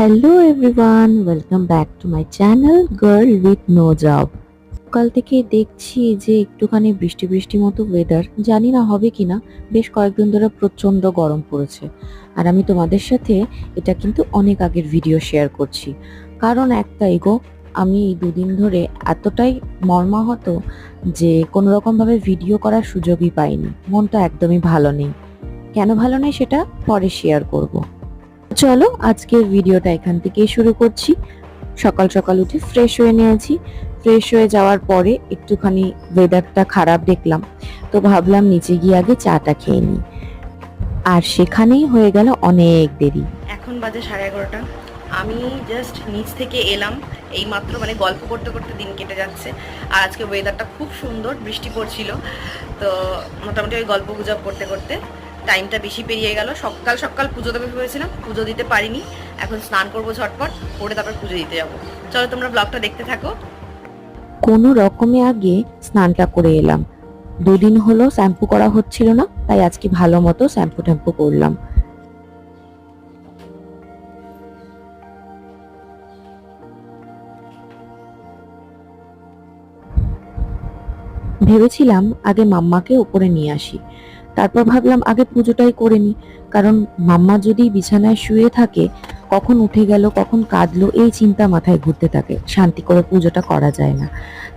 Hello everyone welcome back to my channel girl with no job সকাল থেকে দেখছি যে একটুখানি বৃষ্টি বৃষ্টি মতো ওয়েদার জানি না হবে কিনা, বেশ কয়েকদিন ধরে প্রচণ্ড গরম পড়েছে। আর আমি তোমাদের সাথে এটা কিন্তু অনেক আগের ভিডিও শেয়ার করছি। কারণ একটাই গো, আমি দুদিন ধরে এতটাই মর্মাহত যে কোনো রকমভাবে ভিডিও করার সুযোগই পাইনি। মনটা একদমই ভালো নেই। কেন ভালো নেই সেটা পরে শেয়ার করব। চলো আজকের ভিডিওটা এখান থেকেই শুরু করছি। সকাল সকাল উঠে ফ্রেশ হয়ে নিয়েছি। ফ্রেশ হয়ে যাওয়ার পরে একটুখানি ওয়েদারটা খারাপ দেখলাম। তো ভাবলাম নিচে গিয়ে আগে চাটা খেয়ে নিই। আর সেখানেই হয়ে গেল অনেক দেরি। এখন বাজে সাড়ে এগারোটা। আমি জাস্ট নিচ থেকে এলাম। এই মাত্র মানে গল্প করতে করতে দিন কেটে যাচ্ছে। আর আজকে ওয়েদারটা খুব সুন্দর, বৃষ্টি পড়ছিল। তো মোটামুটি ওই গল্প গুজব করতে করতে টাইমটা বেশি পেরিয়ে গেল। সকাল সকাল পুজো দেবে ভেবেছিলাম, পুজো দিতে পারিনি। এখন স্নান করব ঝটপট, করে তারপর পুজো দিতে যাব। চলো তোমরা ব্লগটা দেখতে থাকো। কোনো রকমে আগে স্নানটা করে এলাম। দুদিন হলো শ্যাম্পু করা হচ্ছিল না, তাই আজকে ভালো মতো শ্যাম্পু ট্যাম্পু করলাম। ভেবেছিলাম আগে মাম্মাকে উপরে নিয়ে আসি। তারপর ভাবলাম আগে পুজোটাই করে নি। কারণ মাম্মা যদি বিছানায় শুয়ে থাকে, কখন উঠে গেল, কখন কাঁদলো, এই চিন্তা মাথায় ঘুরতে থাকে। শান্তি করে পুজোটা করা যায় না।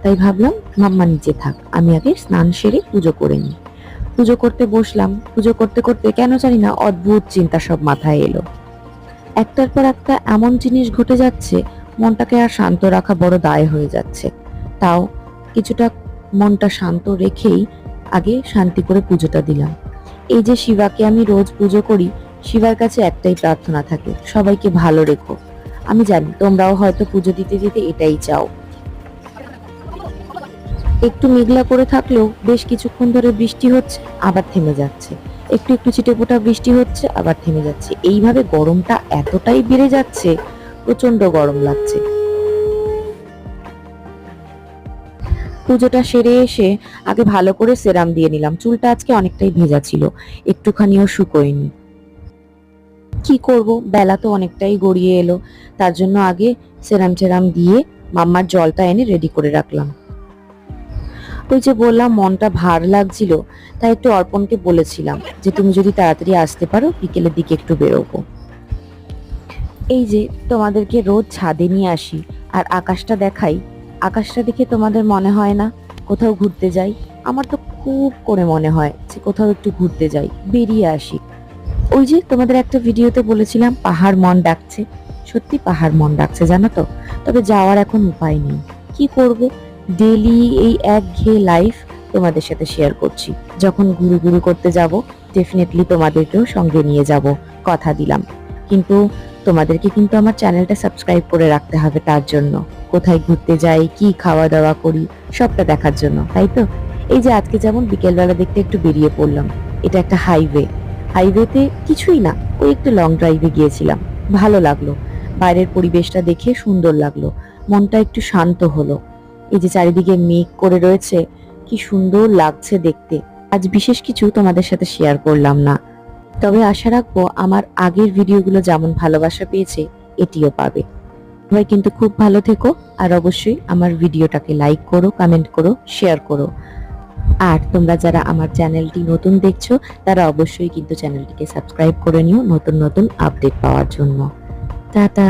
তাই ভাবলাম, মাম্মা নিচে থাক, আমি আগে স্নান সেরে পুজো করে নিই পুজো করতে বসলাম। পুজো করতে করতে কেন জানি না অদ্ভুত চিন্তা সব মাথায় এলো। একটার পর একটা এমন জিনিস ঘটে যাচ্ছে, মনটাকে আর শান্ত রাখা বড় দায় হয়ে যাচ্ছে। তাও কিছুটা মনটা শান্ত রেখেই আগে শান্তি করে পুজোটা দিলাম। এই যে শিবাকে আমি রোজ পুজো করি, শিবার কাছে একটাই প্রার্থনা থাকে, সবাইকে ভালো রেখো। আমি জানি, তোমরাও হয়তো পুজো দিতে দিতে এটাই চাও। একটু মেঘলা করে থাকলেও বেশ কিছুক্ষণ ধরে বৃষ্টি হচ্ছে, আবার থেমে যাচ্ছে। একটু একটু ছিটেফোঁটা বৃষ্টি হচ্ছে, আবার থেমে যাচ্ছে। এইভাবে গরমটা এতটাই বেড়ে যাচ্ছে প্রচণ্ড গরম লাগছে। পুজোটা সেরে এসে আগে ভালো করে সেরাম দিয়ে নিলাম। চুলটা আজকে অনেকটাই ভেজা ছিল। একটুখানিও শুকোয়নি। কি করব? বেলা তো অনেকটাই গড়িয়ে এলো। তার জন্য আগে সেরাম টেরাম দিয়ে মাম্মার জলটা এনে রেডি করে রাখলাম। ওই যে বললাম, মনটা ভার লাগছিল, তাই একটু অর্পণকে বলেছিলাম যে, তুমি যদি তাড়াতাড়ি আসতে পারো, বিকেলের দিকে একটু বেরোবো। এই যে তোমাদেরকে রোজ ছাদে নিয়ে আসি, আর আকাশটা দেখাই আকাশটা দেখে তোমাদের মনে হয় না কোথাও ঘুরতে যাই? আমার তো খুব করে মনে হয় যে কোথাও একটু ঘুরতে যাই, বেরিয়ে আসি। ওই যে তোমাদের একটা ভিডিওতে বলেছিলাম, পাহাড় মন ডাকছে। সত্যি পাহাড় মন ডাকছে, জানো তো? তবে যাওয়ার এখন উপায় নেই। কি করব? ডেলি এই এক ঘেয়ে লাইফ তোমাদের সাথে শেয়ার করছি। যখন গুরু গুরু করতে যাব, ডেফিনেটলি তোমাদেরকেও সঙ্গে নিয়ে যাব, কথা দিলাম। কিন্তু তোমাদেরকে কিন্তু আমার চ্যানেলটা সাবস্ক্রাইব করে রাখতে হবে তার জন্য। কোথায় ঘুরতে যাই, কি খাওয়া দাওয়া করি, সবটা দেখার জন্য, তাই তো? এই যে আজকে যেমন বিকেলবেলা দেখতে একটু বেরিয়ে পড়লাম, এটা একটা হাইওয়ে। হাইওয়েতে কিছুই না, ওই একটু লং ড্রাইভে গিয়েছিলাম, ভালো লাগল। বাইরের পরিবেশটা দেখে সুন্দর লাগল, মনটা একটু শান্ত হলো। এই যে চারিদিকে মেঘ করে রয়েছে, কি সুন্দর লাগছে দেখতে। আজ বিশেষ কিছু তোমাদের সাথে শেয়ার করলাম না। তবে আশা রাখব, আমার আগের ভিডিওগুলো যেমন ভালোবাসা পেয়েছে, এটিও পাবে। সবাই কিন্তু খুব ভালো থেকো, আর অবশ্যই আমার ভিডিওটাকে লাইক করো কমেন্ট করো শেয়ার করো। আর তোমরা যারা আমার চ্যানেলটি নতুন দেখছ, তারা অবশ্যই কিন্তু চ্যানেলটিকে সাবস্ক্রাইব করে নিও নতুন নতুন আপডেট পাওয়ার জন্য। টাটা!